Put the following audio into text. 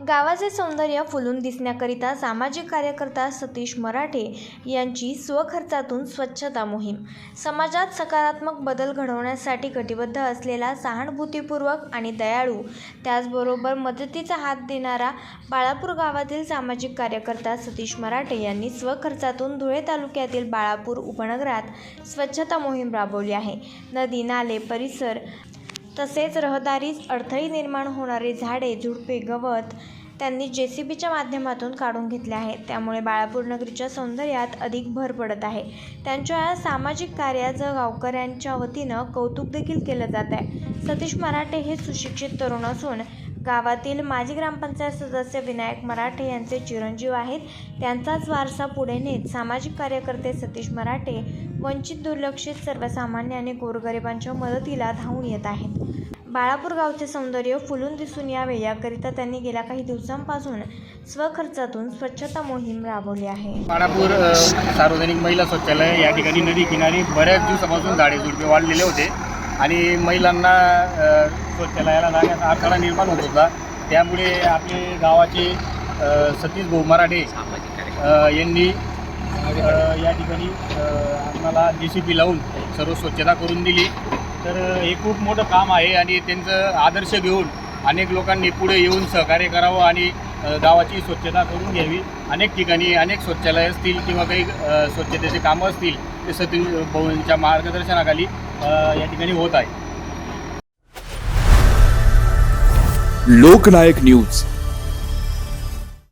गावाचे सौंदर्य फुलून दिसण्याकरिता सामाजिक कार्यकर्ता सतीश मराठे यांची स्वखर्चातून स्वच्छता मोहीम. समाजात सकारात्मक बदल घडवण्यासाठी कटिबद्ध असलेला सहानुभूतीपूर्वक आणि दयाळू त्याचबरोबर मदतीचा हात देणारा बाळापूर गावातील सामाजिक कार्यकर्ता सतीश मराठे यांनी स्वखर्चातून धुळे तालुक्यातील बाळापूर उपनगरात स्वच्छता मोहीम राबवली आहे. नदी नाले परिसर तसेच रहदारीत अडथळे निर्माण होणारे झाडे झुडपे गवत त्यांनी जे सी बीच्या माध्यमातून काढून घेतले आहे त्यामुळे बाळापूर नगरीच्या सौंदर्यात अधिक भर पडत आहे. त्यांच्या या सामाजिक कार्याचं गावकऱ्यांच्या वतीनं कौतुक देखील केलं जात आहे. सतीश मराठे हे सुशिक्षित तरुण असून गावातील माजी ग्रामपंचायत सदस्य विनायक मराठे यांचे चिरंजीव आहेत. त्यांचाच वारसा पुढे नेत सामाजिक कार्यकर्ते सतीश मराठे वंचित दुर्लक्षित सर्वसामान्य आणि गोरगरिबांच्या मदतीला धावून येत आहेत. बाळापूर गावचे सौंदर्य फुलून दिसून यावे याकरिता त्यांनी गेल्या काही दिवसांपासून स्वखर्चातून स्वच्छता मोहीम राबवली आहे. बाळापूर सार्वजनिक महिला शौचालय या ठिकाणी नदी किनारी बऱ्याच दिवसापासून झाडे झुडपे वाढलेले होते. आणि महिलांना अ, शौचालयाला जाण्याचा अडथळा निर्माण होत होता. त्यामुळे आपले गावाचे सतीश भाऊ मराठे यांनी या ठिकाणी आम्हाला जे सी पी लावून सर्व स्वच्छता करून दिली. तर हे खूप मोठं काम आहे आणि त्यांचं आदर्श घेऊन अनेक लोकांनी पुढे येऊन सहकार्य करावं आणि गावाची स्वच्छता करून घ्यावी. अनेक ठिकाणी अनेक शौचालय असतील किंवा काही स्वच्छतेचे कामं असतील ते सतीश भाऊंच्या मार्गदर्शनाखाली या ठिकाणी होत आहे. लोकनायक न्यूज.